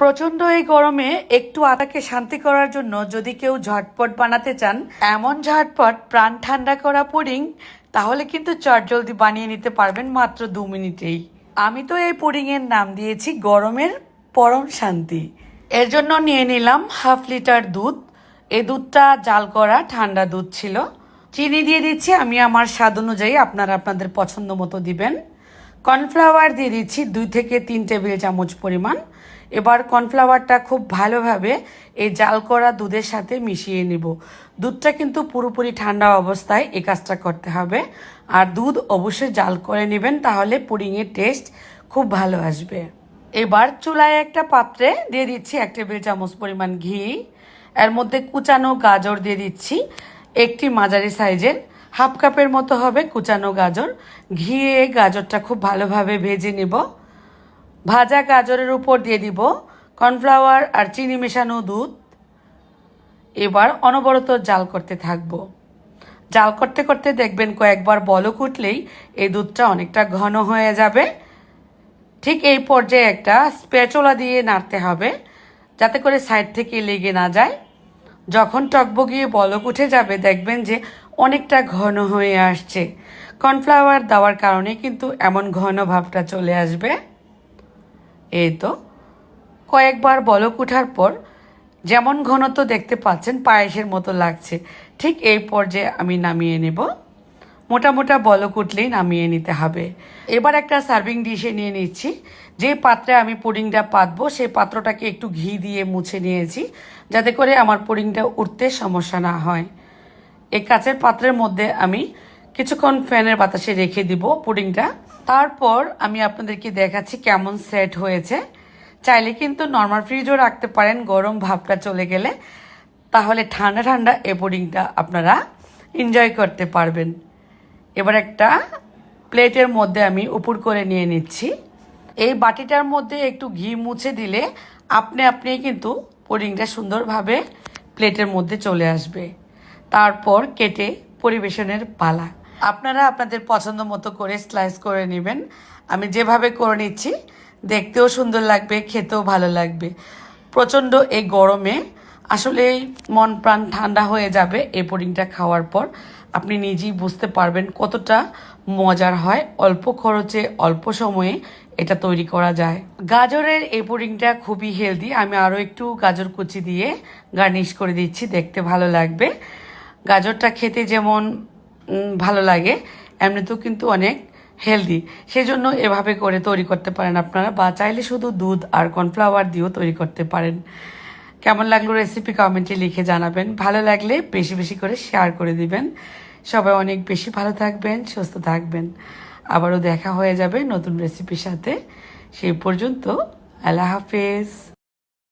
প্রচণ্ড এই গরমে একটু আটাকে শান্তি করার জন্য যদি কেউ ঝটপট বানাতে চান, এমন ঝটপট প্রাণ ঠান্ডা করা পুডিং, তাহলে কিন্তু চটজলদি বানিয়ে নিতে পারবেন মাত্র দু মিনিটেই। আমি তো এই পুডিংয়ের নাম দিয়েছি গরমের পরম শান্তি। এর জন্য নিয়ে নিলাম হাফ লিটার দুধ। এ দুধটা জাল করা ঠান্ডা দুধ ছিল। চিনি দিয়ে দিচ্ছি, আমি আমার স্বাদ অনুযায়ী আপনারা আপনাদের পছন্দ মতো দিবেন। কর্নফ্লাওয়ার দিয়ে দিচ্ছি দুই থেকে তিন টেবিল চামচ পরিমাণ। এবার কর্নফ্লাওয়ারটা খুব ভালোভাবে এই জাল করা দুধের সাথে মিশিয়ে নিব। দুধটা কিন্তু পুরোপুরি ঠান্ডা অবস্থায় এই কাজটা করতে হবে। আর দুধ অবশ্যই জাল করে নেবেন, তাহলে পুডিংয়ের টেস্ট খুব ভালো আসবে। এবার চুলায় একটা পাত্রে দিয়ে দিচ্ছি এক টেবিল চামচ পরিমাণ ঘি। এর মধ্যে কুচানো গাজর দিয়ে দিচ্ছি। একটি মাঝারি সাইজের হাফ কাপের মতো হবে কুচানো গাজর। ঘিয়ে গাজরটা খুব ভালোভাবে ভেজে নেব। ভাজা গাজরের উপর দিয়ে দিব কর্নফ্লাওয়ার আর চিনি মেশানো দুধ। এবার অনবরত জাল করতে থাকব। জাল করতে করতে দেখবেন কয়েকবার বলক উঠলেই এই দুধটা অনেকটা ঘন হয়ে যাবে। ঠিক এই পর্যায়ে একটা স্প্যাচোলা দিয়ে নাড়তে হবে, যাতে করে সাইড থেকে লেগে না যায়। যখন টকবগিয়ে বলক উঠে যাবে, দেখবেন যে অনেকটা ঘন হয়ে আসছে। কর্নফ্লাওয়ার দেওয়ার কারণে কিন্তু এমন ঘন ভাবটা চলে আসবে। এই তো। কয়েকবার বলক ওঠার পর যেমন ঘনত্ব দেখতে পাচ্ছেন, পায়েসের মতো লাগছে। ঠিক এই পর্যায়ে আমি নামিয়ে নেব। মোটা মোটা বলক উঠলেই নামিয়ে নিতে হবে। এবার একটা সার্ভিং ডিশে নিয়ে নিচ্ছি। যে পাত্রে আমি পুডিংটা পাতবো সেই পাত্রটাকে একটু ঘি দিয়ে মুছে নিয়েছি, যাতে করে আমার পুডিংটা উঠতে সমস্যা না হয়। এই কাচের পাত্রের মধ্যে আমি কিছুক্ষণ ফ্যানের বাতাসে রেখে দিব পুডিংটা। তারপর আমি আপনাদেরকে দেখাচ্ছি কেমন সেট হয়েছে। চাইলে কিন্তু নর্মাল ফ্রিজও রাখতে পারেন, গরম ভাবটা চলে গেলে। তাহলে ঠান্ডা ঠান্ডা এ পুডিংটা আপনারা এনজয় করতে পারবেন। এবার একটা প্লেটের মধ্যে আমি উপর করে নিয়ে নিচ্ছি। এই বাটিটার মধ্যে একটু ঘি মুছে দিলে আপনি আপনি কিন্তু পুডিংটা সুন্দরভাবে প্লেটের মধ্যে চলে আসবে। তারপর কেটে পরিবেশনের পালা। আপনারা আপনাদের পছন্দ মতো করে স্লাইস করে নেবেন। আমি যেভাবে করে নিচ্ছি, দেখতেও সুন্দর লাগবে, খেতেও ভালো লাগবে। প্রচণ্ড এই গরমে আসলে মন প্রাণ ঠান্ডা হয়ে যাবে এই পুডিংটা খাওয়ার পর। আপনি নিজেই বুঝতে পারবেন কতটা মজার হয়। অল্প খরচে, অল্প সময়ে এটা তৈরি করা যায়। গাজরের এই পুডিংটা খুবই হেলদি আমি আরও একটু গাজর কুচি দিয়ে গার্নিশ করে দিচ্ছি, দেখতে ভালো লাগবে। গাজরটা খেতে যেমন ভালো লাগে। এমনিতেও কিন্তু অনেক হেলদি সেজন্য এভাবে করে তৈরি করতে পারেন আপনারা, বা চাইলে শুধু দুধ আর কর্নফ্লাওয়ার দিয়েও তৈরি করতে পারেন। কেমন লাগল রেসিপি কমেন্টে লিখে জানাবেন। ভালো লাগলে বেশি বেশি করে শেয়ার করে দিবেন। সবাই অনেক বেশি ভালো থাকবেন, সুস্থ থাকবেন। আবারও দেখা হয়ে যাবে নতুন রেসিপির সাথে। সেই পর্যন্ত আল্লাহ হাফেজ।